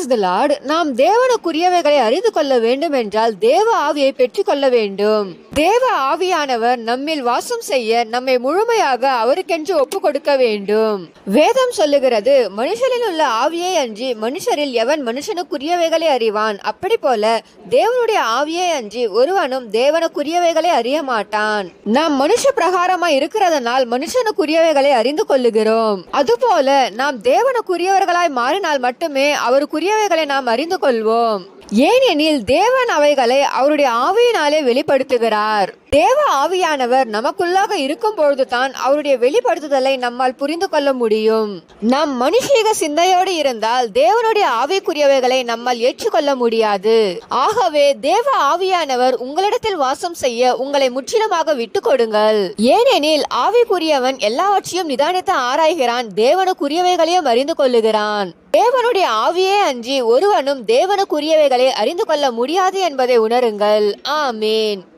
Praise the Lord நாம் தேவனுக்குரியவைகளை அறிந்து கொள்ள வேண்டும் என்றால் தேவ ஆவியை பெற்றுக்கொள்ள வேண்டும். தேவ ஆவியானவர் நம்மில் வாசம் செய்ய நம்மை முழுமையாக அவருக்கென்று ஒப்பு கொடுக்க வேண்டும். வேதம் சொல்லுகிறது மனுஷரில் உள்ள ஆவியை அன்றி மனுஷரில் எவன் மனுஷனுக்குரியவைகளை அறிவான்? அப்படி போல தேவனுடைய ஆவியை அன்றி ஒருவனும் தேவனுக்குரியவைகளை அறிய மாட்டான். நாம் மனுஷ பிரகாரமாய் இருக்கிறதனால் மனுஷனுக்குரியவைகளை அறிந்து கொள்ளுகிறோம். அதுபோல நாம் தேவனுக்குரியவர்களாய் மாறினால் மட்டுமே அவருக்குரிய பெரியவைகளை நாம் அறிந்து கொள்வோம். ஏனெனில் தேவன் அவைகளை அவருடைய ஆவியினாலே வெளிப்படுத்துகிறார். தேவ ஆவியானவர் நமக்குள்ளாக இருக்கும் பொழுதுதான் அவருடைய வெளிப்படுத்துதலை நம்மால் புரிந்து கொள்ள முடியும். நம் மனுஷீக சிந்தையோடு இருந்தால் தேவனுடைய ஆவிக்குரியவைகளை நம்மால் ஏற்றுக்கொள்ள முடியாது. ஆகவே தேவ ஆவியானவர் உங்களிடத்தில் வாசம் செய்ய உங்களை முற்றிலுமாக விட்டு கொடுங்கள். ஏனெனில் ஆவிக்குரியவன் எல்லாவற்றையும் நிதானித்து ஆராய்கிறான் தேவனுக்குரியவைகளையும் அறிந்து கொள்ளுகிறான். தேவனுடைய ஆவியே அன்றி ஒருவனும் தேவனுக்குரியவைகளை அறிந்து கொள்ள முடியாது என்பதை உணருங்கள். ஆமேன்.